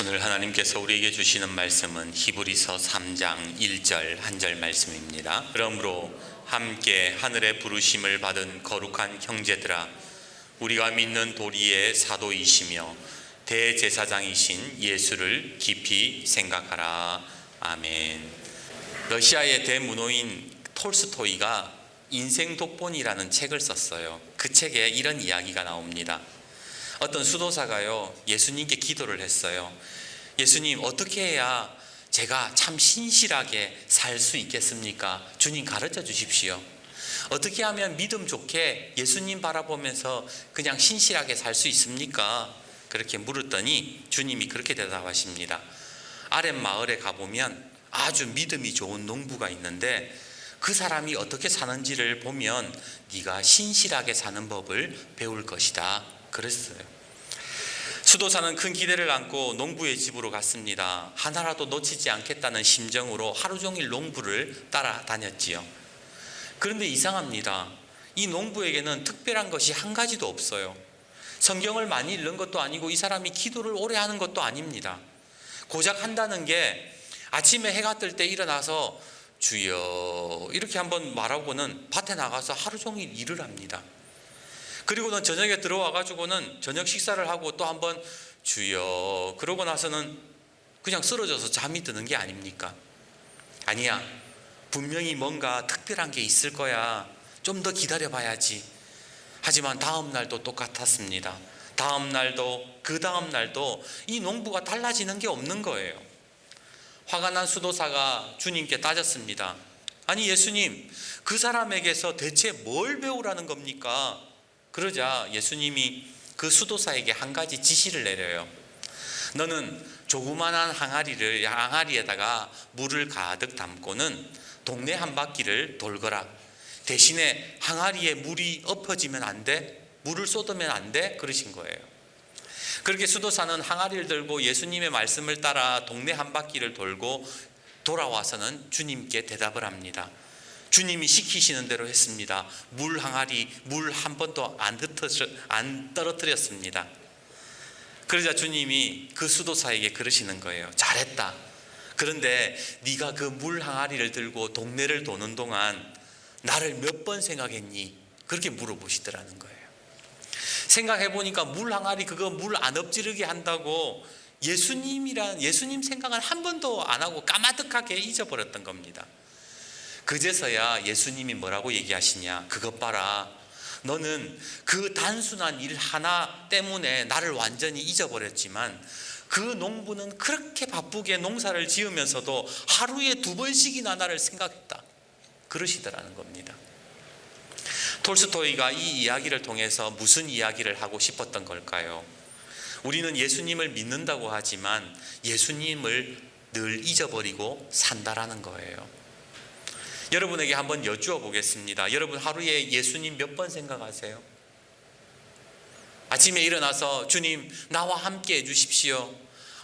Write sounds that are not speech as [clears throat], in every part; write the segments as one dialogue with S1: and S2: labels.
S1: 오늘 하나님께서 우리에게 주시는 말씀은 히브리서 3장 1절 한 절 말씀입니다. 그러므로 함께 하늘의 부르심을 받은 거룩한 형제들아 우리가 믿는 도리의 사도이시며 대제사장이신 예수를 깊이 생각하라. 아멘. 러시아의 대문호인 톨스토이가 인생 독본이라는 책을 썼어요. 그 책에 이런 이야기가 나옵니다. 어떤 수도사가요 예수님께 기도를 했어요. 예수님 어떻게 해야 제가 참 신실하게 살 수 있겠습니까? 주님 가르쳐 주십시오. 어떻게 하면 믿음 좋게 예수님 바라보면서 그냥 신실하게 살 수 있습니까? 그렇게 물었더니 주님이 그렇게 대답하십니다. 아랫 마을에 가보면 아주 믿음이 좋은 농부가 있는데 그 사람이 어떻게 사는지를 보면 네가 신실하게 사는 법을 배울 것이다. 그랬어요. 수도사는 큰 기대를 안고 농부의 집으로 갔습니다. 하나라도 놓치지 않겠다는 심정으로 하루 종일 농부를 따라다녔지요. 그런데 이상합니다. 이 농부에게는 특별한 것이 한 가지도 없어요. 성경을 많이 읽는 것도 아니고 이 사람이 기도를 오래 하는 것도 아닙니다. 고작 한다는 게 아침에 해가 뜰 때 일어나서 주여 이렇게 한번 말하고는 밭에 나가서 하루 종일 일을 합니다. 그리고는 저녁에 들어와 가지고는 저녁 식사를 하고 또 한번 주여 그러고 나서는 그냥 쓰러져서 잠이 드는 게 아닙니까? 아니야. 분명히 뭔가 특별한 게 있을 거야. 좀 더 기다려 봐야지. 하지만 다음 날도 똑같았습니다. 다음 날도 그 다음 날도 이 농부가 달라지는 게 없는 거예요. 화가 난 수도사가 주님께 따졌습니다. 아니 예수님, 그 사람에게서 대체 뭘 배우라는 겁니까? 그러자 예수님이 그 수도사에게 한 가지 지시를 내려요. 너는 조그만한 항아리를 항아리에다가 물을 가득 담고는 동네 한 바퀴를 돌거라. 대신에 항아리에 물이 엎어지면 안 돼. 물을 쏟으면 안 돼. 그러신 거예요. 그렇게 수도사는 항아리를 들고 예수님의 말씀을 따라 동네 한 바퀴를 돌고 돌아와서는 주님께 대답을 합니다. 주님이 시키시는 대로 했습니다. 물 항아리 물 한 번도 안, 흩어져, 안 떨어뜨렸습니다. 그러자 주님이 그 수도사에게 그러시는 거예요. 잘했다. 그런데 네가 그 물 항아리를 들고 동네를 도는 동안 나를 몇 번 생각했니? 그렇게 물어보시더라는 거예요. 생각해 보니까 물 항아리 그거 물 안 엎지르게 한다고 예수님이란 예수님 생각은 한 번도 안 하고 까마득하게 잊어버렸던 겁니다. 그제서야 예수님이 뭐라고 얘기하시냐? 그것 봐라. 너는 그 단순한 일 하나 때문에 나를 완전히 잊어버렸지만 그 농부는 그렇게 바쁘게 농사를 지으면서도 하루에 두 번씩이나 나를 생각했다. 그러시더라는 겁니다. 톨스토이가 이 이야기를 통해서 무슨 이야기를 하고 싶었던 걸까요? 우리는 예수님을 믿는다고 하지만 예수님을 늘 잊어버리고 산다라는 거예요. 여러분에게 한번 여쭈어 보겠습니다. 여러분 하루에 예수님 몇 번 생각하세요? 아침에 일어나서 주님 나와 함께 해 주십시오.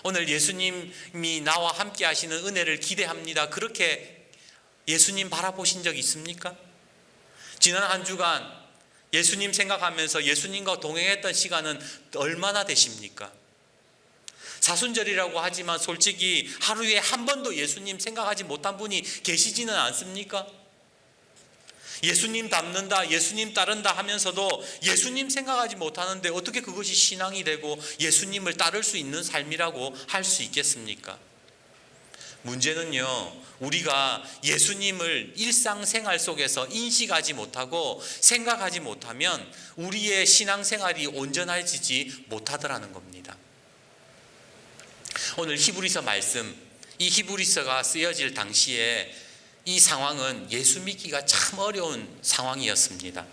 S1: 오늘 예수님이 나와 함께 하시는 은혜를 기대합니다. 그렇게 예수님 바라보신 적 있습니까? 지난 한 주간 예수님 생각하면서 예수님과 동행했던 시간은 얼마나 되십니까? 사순절이라고 하지만 솔직히 하루에 한 번도 예수님 생각하지 못한 분이 계시지는 않습니까? 예수님 닮는다, 예수님 따른다 하면서도 예수님 생각하지 못하는데 어떻게 그것이 신앙이 되고 예수님을 따를 수 있는 삶이라고 할 수 있겠습니까? 문제는요, 우리가 예수님을 일상생활 속에서 인식하지 못하고 생각하지 못하면 우리의 신앙생활이 온전해지지 못하더라는 겁니다. 오늘 히브리서 말씀, 이 히브리서가 쓰여질 당시에 이 상황은 예수 믿기가 참 어려운 상황이었습니다.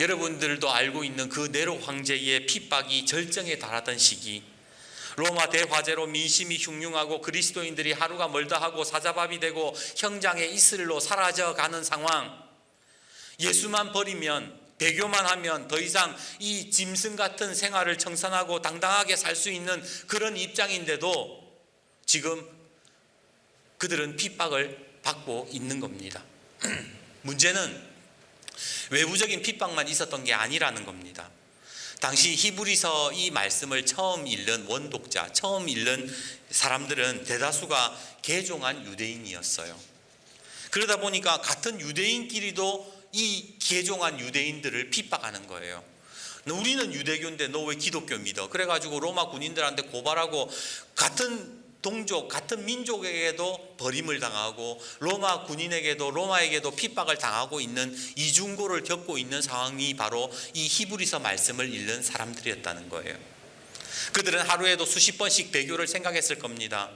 S1: 여러분들도 알고 있는 그 네로 황제의 핍박이 절정에 달하던 시기, 로마 대화재로 민심이 흉흉하고 그리스도인들이 하루가 멀다 하고 사자밥이 되고 형장의 이슬로 사라져 가는 상황, 예수만 버리면 배교만 하면 더 이상 이 짐승 같은 생활을 청산하고 당당하게 살 수 있는 그런 입장인데도 지금 그들은 핍박을 받고 있는 겁니다. [clears throat] 문제는 외부적인 핍박만 있었던 게 아니라는 겁니다. 당시 히브리서 이 말씀을 처음 읽는 원독자, 처음 읽는 사람들은 대다수가 개종한 유대인이었어요. 그러다 보니까 같은 유대인끼리도 이 개종한 유대인들을 핍박하는 거예요. 우리는 유대교인데 너 왜 기독교 믿어? 그래가지고 로마 군인들한테 고발하고 같은 동족, 같은 민족에게도 버림을 당하고 로마 군인에게도 로마에게도 핍박을 당하고 있는 이중고를 겪고 있는 상황이 바로 이 히브리서 말씀을 읽는 사람들이었다는 거예요. 그들은 하루에도 수십 번씩 배교를 생각했을 겁니다.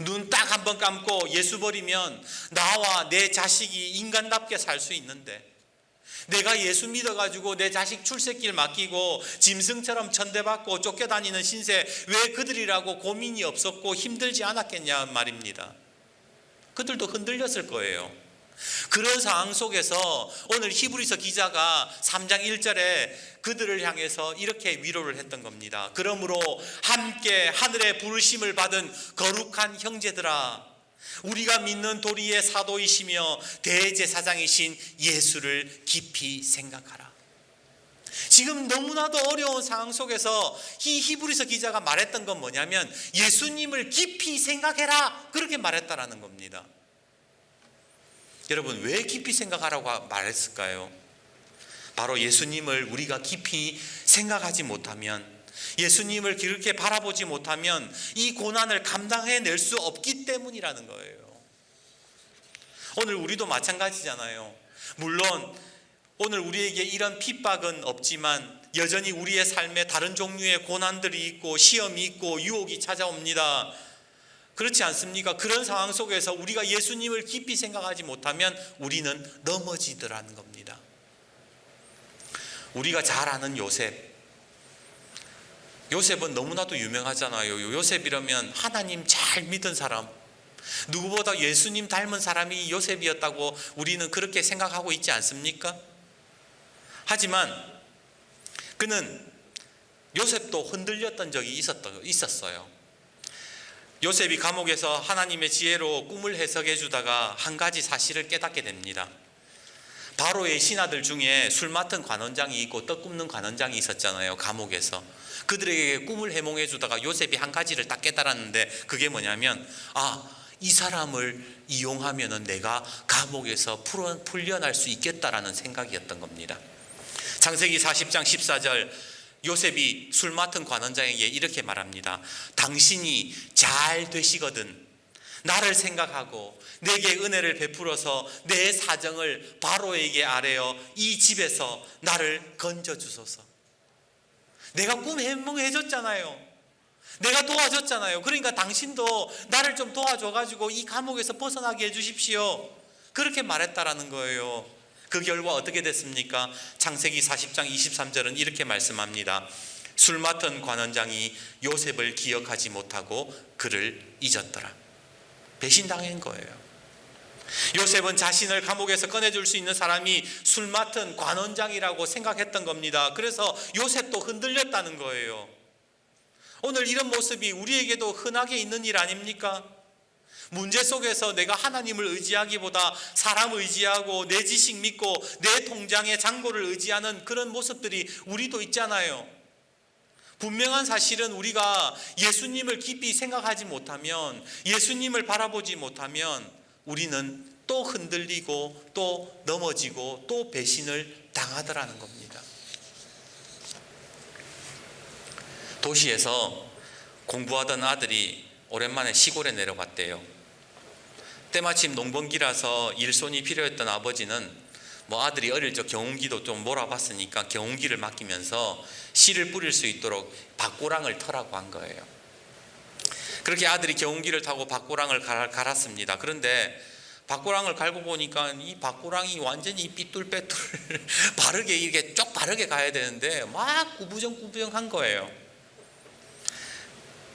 S1: 눈 딱 한 번 감고 예수 버리면 나와 내 자식이 인간답게 살 수 있는데 내가 예수 믿어가지고 내 자식 출세길 맡기고 짐승처럼 천대받고 쫓겨다니는 신세 왜 그들이라고 고민이 없었고 힘들지 않았겠냐 말입니다. 그들도 흔들렸을 거예요. 그런 상황 속에서 오늘 히브리서 기자가 3장 1절에 그들을 향해서 이렇게 위로를 했던 겁니다. 그러므로 함께 하늘의 부르심을 받은 거룩한 형제들아 우리가 믿는 도리의 사도이시며 대제사장이신 예수를 깊이 생각하라. 지금 너무나도 어려운 상황 속에서 이 히브리서 기자가 말했던 건 뭐냐면 예수님을 깊이 생각해라 그렇게 말했다라는 겁니다. 여러분 왜 깊이 생각하라고 말했을까요? 바로 예수님을 우리가 깊이 생각하지 못하면 예수님을 그렇게 바라보지 못하면 이 고난을 감당해 낼 수 없기 때문이라는 거예요. 오늘 우리도 마찬가지잖아요. 물론 오늘 우리에게 이런 핍박은 없지만 여전히 우리의 삶에 다른 종류의 고난들이 있고 시험이 있고 유혹이 찾아옵니다. 그렇지 않습니까? 그런 상황 속에서 우리가 예수님을 깊이 생각하지 못하면 우리는 넘어지더라는 겁니다. 우리가 잘 아는 요셉. 요셉은 너무나도 유명하잖아요. 요셉이라면 하나님 잘 믿은 사람. 누구보다 예수님 닮은 사람이 요셉이었다고 우리는 그렇게 생각하고 있지 않습니까? 하지만 그는 요셉도 흔들렸던 적이 있었어요. 요셉이 감옥에서 하나님의 지혜로 꿈을 해석해 주다가 한 가지 사실을 깨닫게 됩니다. 바로의 신하들 중에 술 맡은 관원장이 있고 떡 굽는 관원장이 있었잖아요. 감옥에서. 그들에게 꿈을 해몽해 주다가 요셉이 한 가지를 딱 깨달았는데 그게 뭐냐면 아, 이 사람을 이용하면은 내가 감옥에서 풀려날 수 있겠다라는 생각이었던 겁니다. 창세기 40장 14절 요셉이 술 맡은 관원장에게 이렇게 말합니다. 당신이 잘 되시거든 나를 생각하고 내게 은혜를 베풀어서 내 사정을 바로에게 아뢰어 이 집에서 나를 건져 주소서. 내가 꿈 해몽해 줬잖아요. 내가 도와줬잖아요. 그러니까 당신도 나를 좀 도와줘 가지고 이 감옥에서 벗어나게 해 주십시오. 그렇게 말했다라는 거예요. 그 결과 어떻게 됐습니까? 창세기 40장 23절은 이렇게 말씀합니다. 술 맡은 관원장이 요셉을 기억하지 못하고 그를 잊었더라. 배신당한 거예요. 요셉은 자신을 감옥에서 꺼내줄 수 있는 사람이 술 맡은 관원장이라고 생각했던 겁니다. 그래서 요셉도 흔들렸다는 거예요. 오늘 이런 모습이 우리에게도 흔하게 있는 일 아닙니까? 문제 속에서 내가 하나님을 의지하기보다 사람 의지하고 내 지식 믿고 내 통장의 잔고를 의지하는 그런 모습들이 우리도 있잖아요. 분명한 사실은 우리가 예수님을 깊이 생각하지 못하면 예수님을 바라보지 못하면 우리는 또 흔들리고 또 넘어지고 또 배신을 당하더라는 겁니다. 도시에서 공부하던 아들이 오랜만에 시골에 내려갔대요. 때마침 농번기라서 일손이 필요했던 아버지는 뭐 아들이 어릴 적 경운기도 좀 몰아봤으니까 경운기를 맡기면서 씨를 뿌릴 수 있도록 밭고랑을 터라고 한 거예요. 그렇게 아들이 경운기를 타고 밭고랑을 갈았습니다. 그런데 밭고랑을 갈고 보니까 이 밭고랑이 완전히 삐뚤빼뚤 [laughs] 바르게 이렇게 쭉 바르게 가야 되는데 막 구부정구부정한 거예요.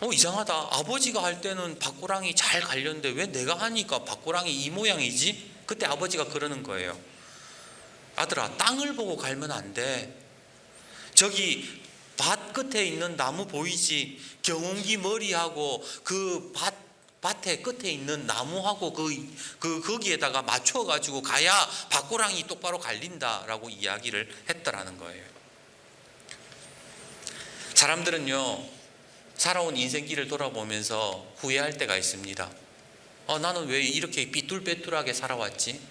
S1: 어 이상하다. 아버지가 할 때는 밭고랑이 잘 갈렸는데 왜 내가 하니까 밭고랑이 이 모양이지? 그때 아버지가 그러는 거예요. 아들아 땅을 보고 갈면 안 돼. 저기 밭 끝에 있는 나무 보이지? 경운기 머리하고 그 밭 밭의 끝에 있는 나무하고 그, 그 거기에다가 맞춰 가지고 가야 밭고랑이 똑바로 갈린다라고 이야기를 했더라는 거예요. 사람들은요, 살아온 인생길을 돌아보면서 후회할 때가 있습니다. 어, 나는 왜 이렇게 삐뚤빼뚤하게 살아왔지?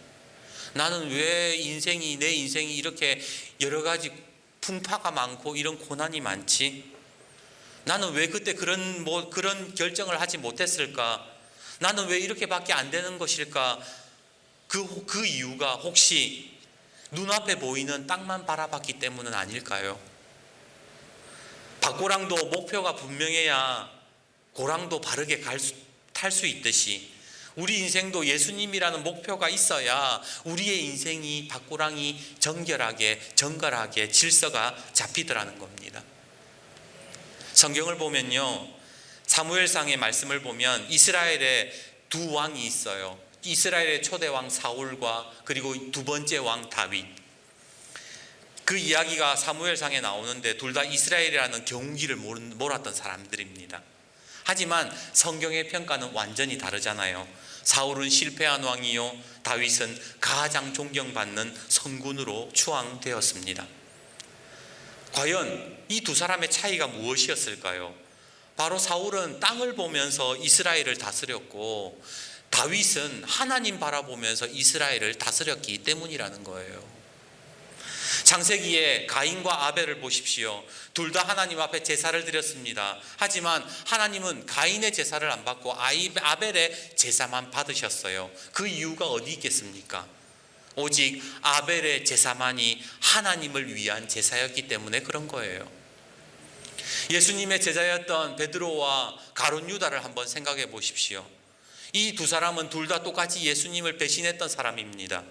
S1: 나는 왜 인생이, 내 인생이 이렇게 여러 가지 풍파가 많고 이런 고난이 많지? 나는 왜 그때 그런, 뭐, 그런 결정을 하지 못했을까? 나는 왜 이렇게밖에 안 되는 것일까? 그, 그 이유가 혹시 눈앞에 보이는 땅만 바라봤기 때문은 아닐까요? 박고랑도 목표가 분명해야 고랑도 바르게 탈 수 있듯이 우리 인생도 예수님이라는 목표가 있어야 우리의 인생이 박고랑이 정결하게 정갈하게 질서가 잡히더라는 겁니다. 성경을 보면요. 사무엘상의 말씀을 보면 이스라엘에 두 왕이 있어요. 이스라엘의 초대 왕 사울과 그리고 두 번째 왕 다윗. 그 이야기가 사무엘상에 나오는데 둘 다 이스라엘이라는 경기를 몰았던 사람들입니다. 하지만 성경의 평가는 완전히 다르잖아요. 사울은 실패한 왕이요, 다윗은 가장 존경받는 선군으로 추앙되었습니다. 과연 이 두 사람의 차이가 무엇이었을까요? 바로 사울은 땅을 보면서 이스라엘을 다스렸고 다윗은 하나님 바라보면서 이스라엘을 다스렸기 때문이라는 거예요. 창세기에 가인과 아벨을 보십시오. 둘 다 하나님 앞에 제사를 드렸습니다. 하지만 하나님은 가인의 제사를 안 받고 아벨의 제사만 받으셨어요. 그 이유가 어디 있겠습니까? 오직 아벨의 제사만이 하나님을 위한 제사였기 때문에 그런 거예요. 예수님의 제자였던 베드로와 가론 유다를 한번 생각해 보십시오. 이 두 사람은 둘 다 똑같이 예수님을 배신했던 사람입니다.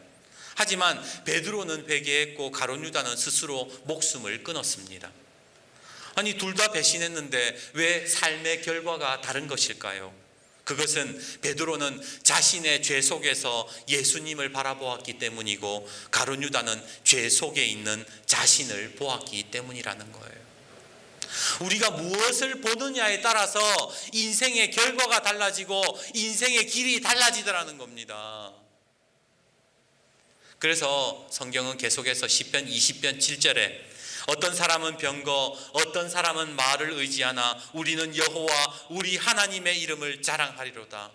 S1: 하지만 베드로는 회개했고 가론 유다는 스스로 목숨을 끊었습니다. 아니 둘 다 배신했는데 왜 삶의 결과가 다른 것일까요? 그것은 베드로는 자신의 죄 속에서 예수님을 바라보았기 때문이고 가론 유다는 죄 속에 있는 자신을 보았기 때문이라는 거예요. 우리가 무엇을 보느냐에 따라서 인생의 결과가 달라지고 인생의 길이 달라지더라는 겁니다. 그래서 성경은 계속해서 10편 20편 7절에 어떤 사람은 병거 어떤 사람은 말을 의지하나 우리는 여호와 우리 하나님의 이름을 자랑하리로다.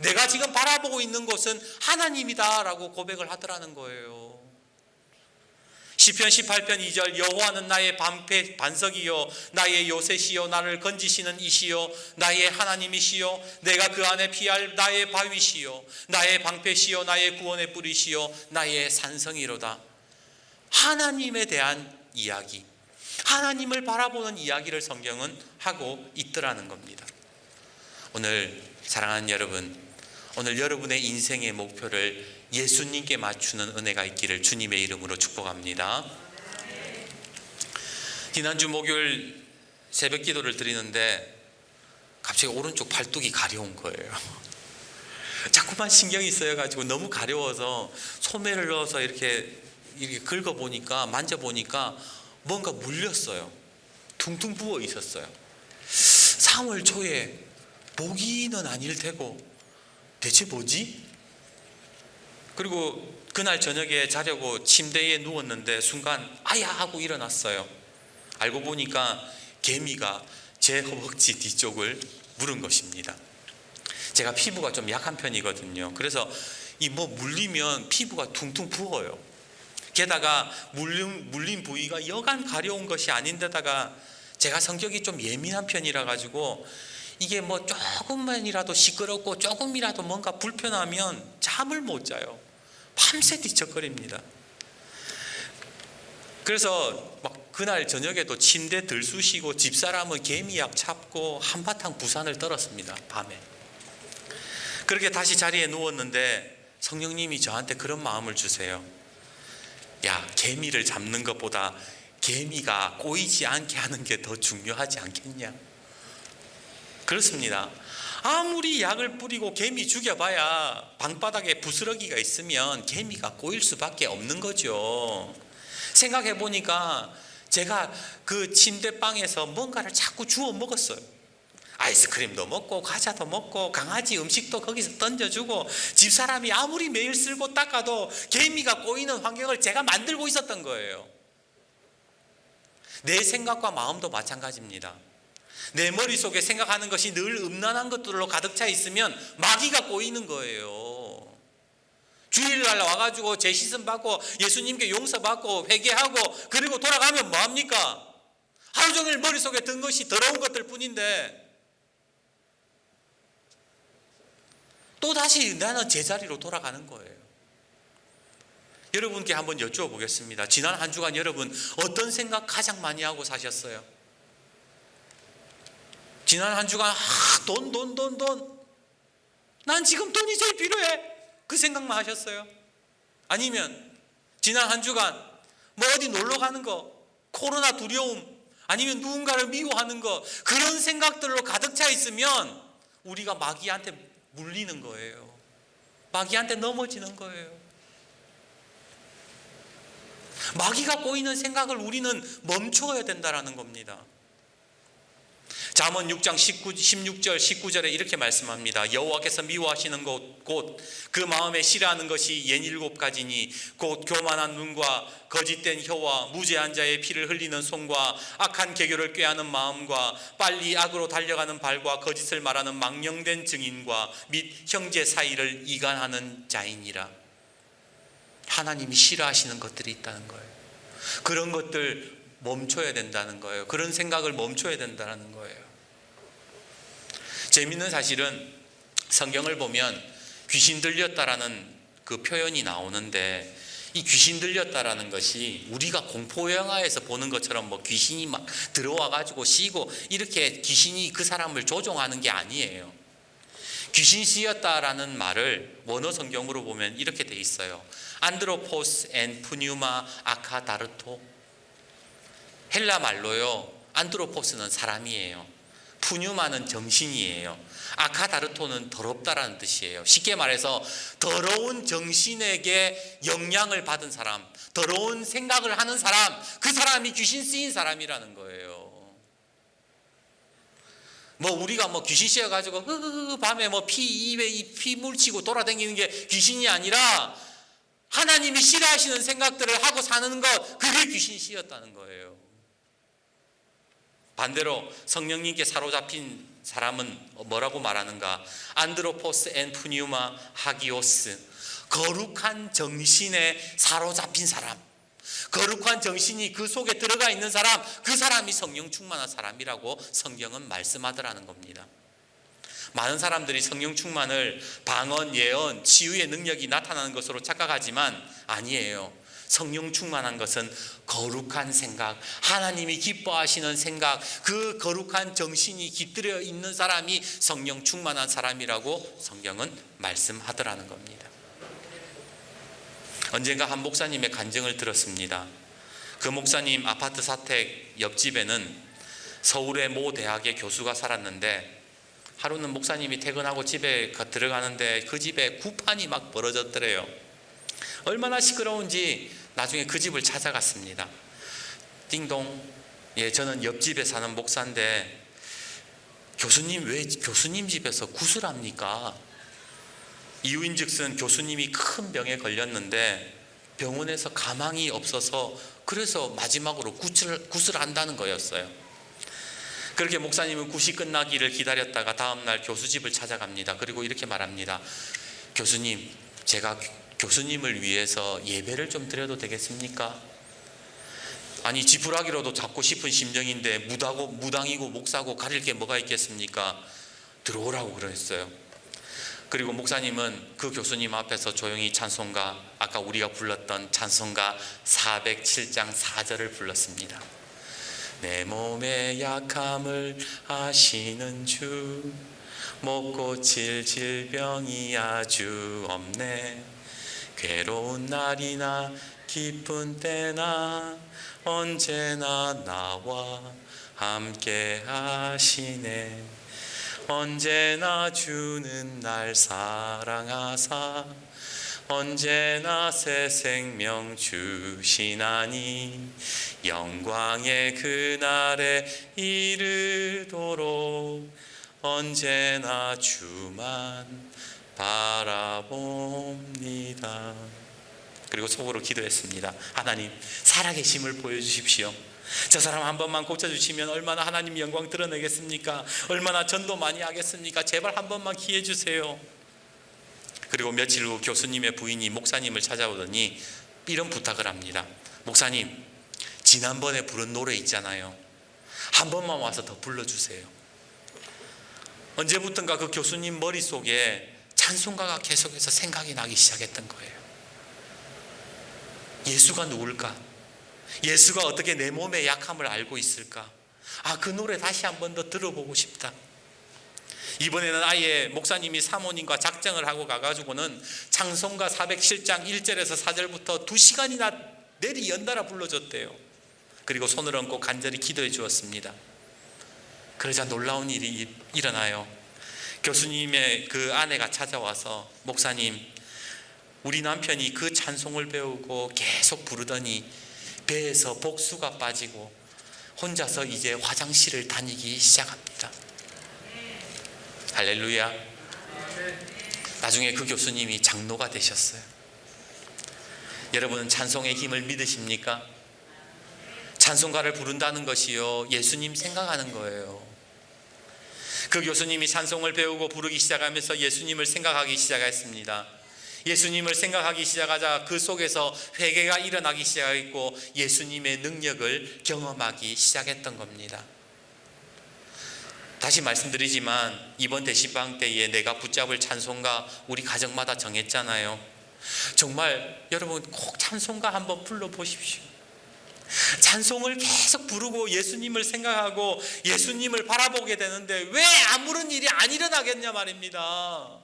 S1: 내가 지금 바라보고 있는 곳은 하나님이다라고 고백을 하더라는 거예요. 시편 18편 2절 여호와는 나의 방패 반석이요 나의 요새시요 나를 건지시는 이시요 나의 하나님이시요 내가 그 안에 피할 나의 바위시요 나의 방패시요 나의 구원의 뿌리시요 나의 산성이로다. 하나님에 대한 이야기 하나님을 바라보는 이야기를 성경은 하고 있더라는 겁니다. 오늘 사랑하는 여러분 오늘 여러분의 인생의 목표를 예수님께 맞추는 은혜가 있기를 주님의 이름으로 축복합니다. 지난주 목요일 새벽 기도를 드리는데 갑자기 오른쪽 팔뚝이 가려운 거예요. [laughs] 자꾸만 신경이 쓰여가지고 너무 가려워서 소매를 넣어서 이렇게 이렇게 긁어 보니까 만져 보니까 뭔가 물렸어요. 퉁퉁 부어 있었어요. 3월 초에 모기는 아닐 테고 대체 뭐지? 그리고 그날 저녁에 자려고 침대에 누웠는데 순간 아야 하고 일어났어요. 알고 보니까 개미가 제 허벅지 뒤쪽을 물은 것입니다. 제가 피부가 좀 약한 편이거든요. 그래서 이 뭐 물리면 피부가 퉁퉁 부어요. 게다가 물린, 물린 부위가 여간 가려운 것이 아닌데다가 제가 성격이 좀 예민한 편이라 가지고 이게 뭐 조금만이라도 시끄럽고 조금이라도 뭔가 불편하면 잠을 못 자요. 밤새 뒤척거립니다. 그래서 막 그날 저녁에도 침대 들쑤시고 집사람은 개미약 잡고 한바탕 부산을 떨었습니다. 밤에. 그렇게 다시 자리에 누웠는데 성령님이 저한테 그런 마음을 주세요. 야, 개미를 잡는 것보다 개미가 꼬이지 않게 하는 게 더 중요하지 않겠냐? 그렇습니다. 아무리 약을 뿌리고 개미 죽여봐야 방바닥에 부스러기가 있으면 개미가 꼬일 수밖에 없는 거죠. 생각해 보니까 제가 그 침대방에서 뭔가를 자꾸 주워 먹었어요. 아이스크림도 먹고 과자도 먹고 강아지 음식도 거기서 던져주고 집사람이 아무리 매일 쓸고 닦아도 개미가 꼬이는 환경을 제가 만들고 있었던 거예요. 내 생각과 마음도 마찬가지입니다. 내 머릿속에 생각하는 것이 늘 음란한 것들로 가득 차 있으면 마귀가 꼬이는 거예요. 주일날 와가지고 제 시선 받고 예수님께 용서받고 회개하고 그리고 돌아가면 뭐합니까? 하루 종일 머릿속에 든 것이 더러운 것들 뿐인데 또다시 나는 제자리로 돌아가는 거예요. 여러분께 한번 여쭈어 보겠습니다. 지난 한 주간 여러분 어떤 생각 가장 많이 하고 사셨어요? 지난 한 주간 아, 돈, 돈, 돈, 돈. 난 지금 돈이 제일 필요해. 그 생각만 하셨어요? 아니면 지난 한 주간 뭐 어디 놀러 가는 거, 코로나 두려움, 아니면 누군가를 미워하는 거 그런 생각들로 가득 차 있으면 우리가 마귀한테 물리는 거예요. 마귀한테 넘어지는 거예요. 마귀가 꼬이는 생각을 우리는 멈추어야 된다라는 겁니다. 잠언 6장 19, 16절 19절에 이렇게 말씀합니다. 여호와께서 미워하시는 것 곧 그 마음에 싫어하는 것이 옌 일곱 가지니 곧 교만한 눈과 거짓된 혀와 무죄한 자의 피를 흘리는 손과 악한 계교를 꾀하는 마음과 빨리 악으로 달려가는 발과 거짓을 말하는 망령된 증인과 및 형제 사이를 이간하는 자이니라. 하나님이 싫어하시는 것들이 있다는 거예요. 그런 것들 멈춰야 된다는 거예요. 그런 생각을 멈춰야 된다는 거예요. 재밌는 사실은 성경을 보면 귀신 들렸다라는 그 표현이 나오는데 이 귀신 들렸다라는 것이 우리가 공포 영화에서 보는 것처럼 뭐 귀신이 막 들어와 가지고 쉬고 이렇게 귀신이 그 사람을 조종하는 게 아니에요. 귀신 씌었다라는 말을 원어 성경으로 보면 이렇게 돼 있어요. 안드로포스 앤 푸뉴마 아카다르토 헬라 말로요. 안드로포스는 사람이에요. 푸뉴마는 정신이에요. 아카다르토는 더럽다라는 뜻이에요. 쉽게 말해서 더러운 정신에게 영향을 받은 사람, 더러운 생각을 하는 사람, 그 사람이 귀신 쓰인 사람이라는 거예요. 뭐 우리가 뭐 귀신 씌어 가지고 흐흐흐 밤에 뭐 피 입에 피 물치고 돌아다니는 게 귀신이 아니라 하나님이 싫어하시는 생각들을 하고 사는 것 그게 귀신 씌었다는 거예요. 반대로 성령님께 사로잡힌 사람은 뭐라고 말하는가? 안드로포스 앤 푸니우마 하기오스 거룩한 정신에 사로잡힌 사람. 거룩한 정신이 그 속에 들어가 있는 사람, 그 사람이 성령 충만한 사람이라고 성경은 말씀하더라는 겁니다. 많은 사람들이 성령 충만을 방언, 예언, 치유의 능력이 나타나는 것으로 착각하지만 아니에요. 성령 충만한 것은 거룩한 생각, 하나님이 기뻐하시는 생각, 그 거룩한 정신이 깃들여 있는 사람이 성령 충만한 사람이라고 성경은 말씀하더라는 겁니다. 언젠가 한 목사님의 간증을 들었습니다. 그 목사님 아파트 사택 옆집에는 서울의 모 대학의 교수가 살았는데 하루는 목사님이 퇴근하고 집에 들어가는데 그 집에 구판이 막 벌어졌더래요. 얼마나 시끄러운지 나중에 그 집을 찾아갔습니다. 띵동. 예, 저는 옆집에 사는 목사인데 교수님 왜 교수님 집에서 구슬합니까? 이유인즉슨 교수님이 큰 병에 걸렸는데 병원에서 가망이 없어서 그래서 마지막으로 구슬, 구슬한다는 거였어요. 그렇게 목사님은 굿이 끝나기를 기다렸다가 다음날 교수집을 찾아갑니다. 그리고 이렇게 말합니다. 교수님, 제가 교수님을 위해서 예배를 좀 드려도 되겠습니까? 아니 지푸라기로도 잡고 싶은 심정인데 무다고 무당이고 목사고 가릴 게 뭐가 있겠습니까? 들어오라고 그랬어요. 그리고 목사님은 그 교수님 앞에서 조용히 찬송가 아까 우리가 불렀던 찬송가 407장 4절을 불렀습니다. 내 몸의 약함을 아시는 주, 못 고칠 질병이 아주 없네. 괴로운 날이나 기쁜 때나 언제나 나와 함께 하시네. 언제나 주는 날 사랑하사 언제나 새 생명 주시나니 영광의 그날에 이르도록 언제나 주만 바라봅니다. 그리고 속으로 기도했습니다. 하나님 살아계심을 보여주십시오. 저 사람 한 번만 고쳐주시면 얼마나 하나님 영광 드러내겠습니까? 얼마나 전도 많이 하겠습니까? 제발 한 번만 기회 주세요. 그리고 며칠 후 교수님의 부인이 목사님을 찾아오더니 이런 부탁을 합니다. 목사님, 지난번에 부른 노래 있잖아요. 한 번만 와서 더 불러주세요. 언제부턴가 그 교수님 머릿속에 찬송가가 계속해서 생각이 나기 시작했던 거예요. 예수가 누굴까? 예수가 어떻게 내 몸의 약함을 알고 있을까? 아, 그 노래 다시 한 번 더 들어보고 싶다. 이번에는 아예 목사님이 사모님과 작정을 하고 가가지고는 창송가 407장 1절에서 4절부터 두 시간이나 내리 연달아 불러줬대요. 그리고 손을 얹고 간절히 기도해 주었습니다. 그러자 놀라운 일이 일어나요. 교수님의 그 아내가 찾아와서 목사님, 우리 남편이 그 찬송을 배우고 계속 부르더니 배에서 복수가 빠지고 혼자서 이제 화장실을 다니기 시작합니다. 할렐루야. 나중에 그 교수님이 장로가 되셨어요. 여러분은 찬송의 힘을 믿으십니까? 찬송가를 부른다는 것이요. 예수님 생각하는 거예요. 그 교수님이 찬송을 배우고 부르기 시작하면서 예수님을 생각하기 시작했습니다. 예수님을 생각하기 시작하자 그 속에서 회개가 일어나기 시작했고 예수님의 능력을 경험하기 시작했던 겁니다. 다시 말씀드리지만 이번 대시방 때에 내가 붙잡을 찬송가 우리 가정마다 정했잖아요. 정말 여러분 꼭 찬송가 한번 불러 보십시오. 찬송을 계속 부르고 예수님을 생각하고 예수님을 바라보게 되는데 왜 아무런 일이 안 일어나겠냐 말입니다.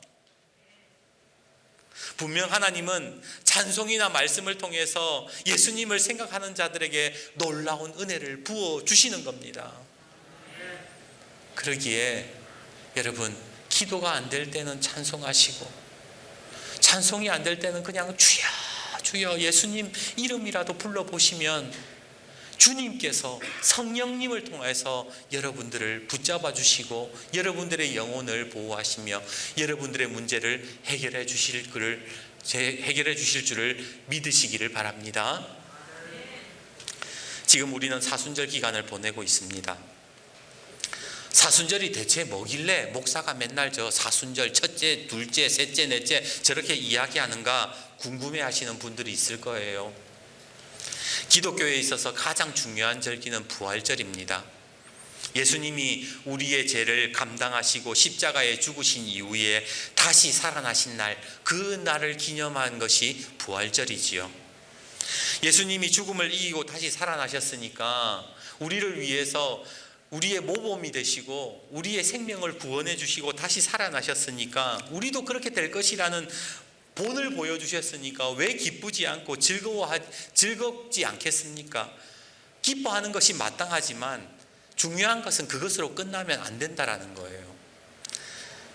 S1: 분명 하나님은 찬송이나 말씀을 통해서 예수님을 생각하는 자들에게 놀라운 은혜를 부어 주시는 겁니다. 그러기에 여러분 기도가 안 될 때는 찬송하시고 찬송이 안 될 때는 그냥 주여 주여 예수님 이름이라도 불러 보시면 주님께서 성령님을 통해서 여러분들을 붙잡아 주시고 여러분들의 영혼을 보호하시며 여러분들의 문제를 해결해 주실 그를 해결해 주실 줄을 믿으시기를 바랍니다. 지금 우리는 사순절 기간을 보내고 있습니다. 사순절이 대체 뭐길래 목사가 맨날 저 사순절 첫째, 둘째, 셋째, 넷째 저렇게 이야기하는가 궁금해 하시는 분들이 있을 거예요. 기독교에 있어서 가장 중요한 절기는 부활절입니다. 예수님이 우리의 죄를 감당하시고 십자가에 죽으신 이후에 다시 살아나신 날, 그 날을 기념한 것이 부활절이지요. 예수님이 죽음을 이기고 다시 살아나셨으니까 우리를 위해서 우리의 모범이 되시고 우리의 생명을 구원해 주시고 다시 살아나셨으니까 우리도 그렇게 될 것이라는 본을 보여주셨으니까 왜 기쁘지 않고 즐거워 즐겁지 않겠습니까? 기뻐하는 것이 마땅하지만 중요한 것은 그것으로 끝나면 안 된다라는 거예요.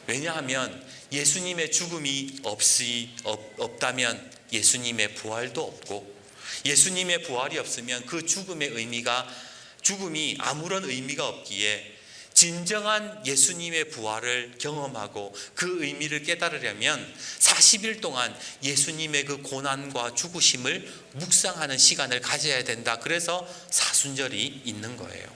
S1: 왜냐하면 예수님의 죽음이 없이 없, 없다면 예수님의 부활도 없고 예수님의 부활이 없으면 그 죽음의 의미가 죽음이 아무런 의미가 없기에 진정한 예수님의 부활을 경험하고 그 의미를 깨달으려면 40일 동안 예수님의 그 고난과 죽으심을 묵상하는 시간을 가져야 된다. 그래서 사순절이 있는 거예요.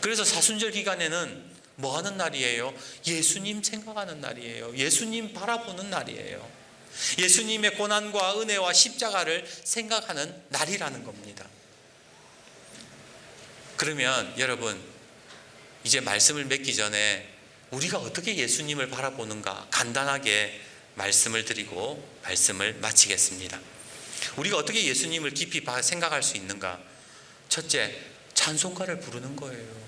S1: 그래서 사순절 기간에는 뭐 하는 날이에요? 예수님 생각하는 날이에요. 예수님 바라보는 날이에요. 예수님의 고난과 은혜와 십자가를 생각하는 날이라는 겁니다. 그러면 여러분 이제 말씀을 맺기 전에 우리가 어떻게 예수님을 바라보는가 간단하게 말씀을 드리고 말씀을 마치겠습니다. 우리가 어떻게 예수님을 깊이 생각할 수 있는가? 첫째, 찬송가를 부르는 거예요.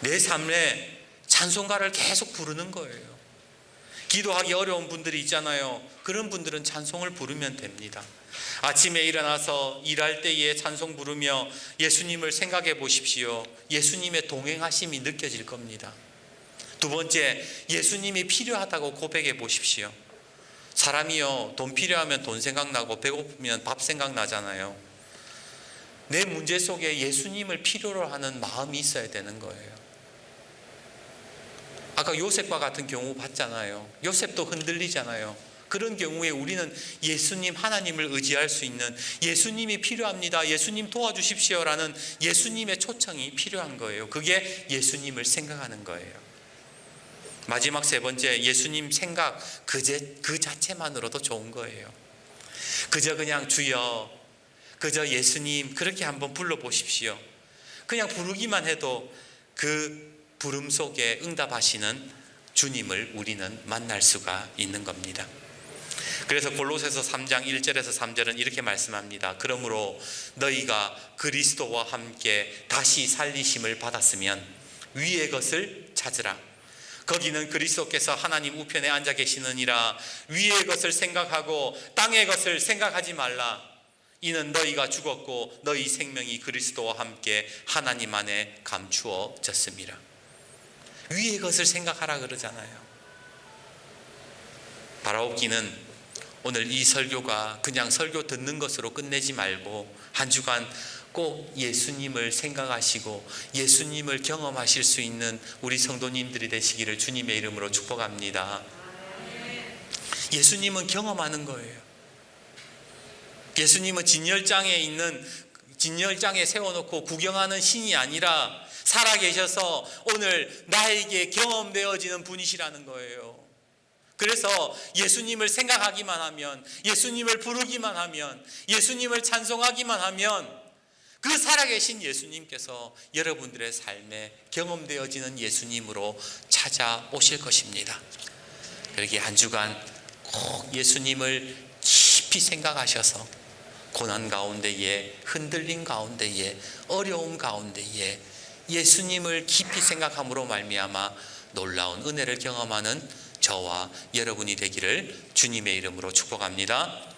S1: 내 삶에 찬송가를 계속 부르는 거예요. 기도하기 어려운 분들이 있잖아요. 그런 분들은 찬송을 부르면 됩니다. 아침에 일어나서 일할 때에 찬송 부르며 예수님을 생각해 보십시오. 예수님의 동행하심이 느껴질 겁니다. 두 번째, 예수님이 필요하다고 고백해 보십시오. 사람이요, 돈 필요하면 돈 생각나고 배고프면 밥 생각나잖아요. 내 문제 속에 예수님을 필요로 하는 마음이 있어야 되는 거예요. 아까 요셉과 같은 경우 봤잖아요. 요셉도 흔들리잖아요. 그런 경우에 우리는 예수님 하나님을 의지할 수 있는 예수님이 필요합니다. 예수님 도와주십시오라는 예수님의 초청이 필요한 거예요. 그게 예수님을 생각하는 거예요. 마지막 세 번째 예수님 생각 그, 제, 그 자체만으로도 좋은 거예요. 그저 그냥 주여 그저 예수님 그렇게 한번 불러 보십시오. 그냥 부르기만 해도 그 부름 속에 응답하시는 주님을 우리는 만날 수가 있는 겁니다. 그래서 골로새서 3장 1절에서 3절은 이렇게 말씀합니다. 그러므로 너희가 그리스도와 함께 다시 살리심을 받았으면 위의 것을 찾으라. 거기는 그리스도께서 하나님 우편에 앉아 계시느니라 위의 것을 생각하고 땅의 것을 생각하지 말라. 이는 너희가 죽었고 너희 생명이 그리스도와 함께 하나님 안에 감추어졌습니다. 위의 것을 생각하라 그러잖아요. 바라옵기는 오늘 이 설교가 그냥 설교 듣는 것으로 끝내지 말고 한 주간 꼭 예수님을 생각하시고 예수님을 경험하실 수 있는 우리 성도님들이 되시기를 주님의 이름으로 축복합니다. 예수님은 경험하는 거예요. 예수님은 진열장에 있는 진열장에 세워놓고 구경하는 신이 아니라 살아계셔서 오늘 나에게 경험되어지는 분이시라는 거예요. 그래서 예수님을 생각하기만 하면, 예수님을 부르기만 하면, 예수님을 찬송하기만 하면, 그 살아계신 예수님께서 여러분들의 삶에 경험되어지는 예수님으로 찾아오실 것입니다. 그렇게 한 주간 꼭 예수님을 깊이 생각하셔서 고난 가운데에 흔들림 가운데에 어려움 가운데에 예수님을 깊이 생각함으로 말미암아 놀라운 은혜를 경험하는 저와 여러분이 되기를 주님의 이름으로 축복합니다.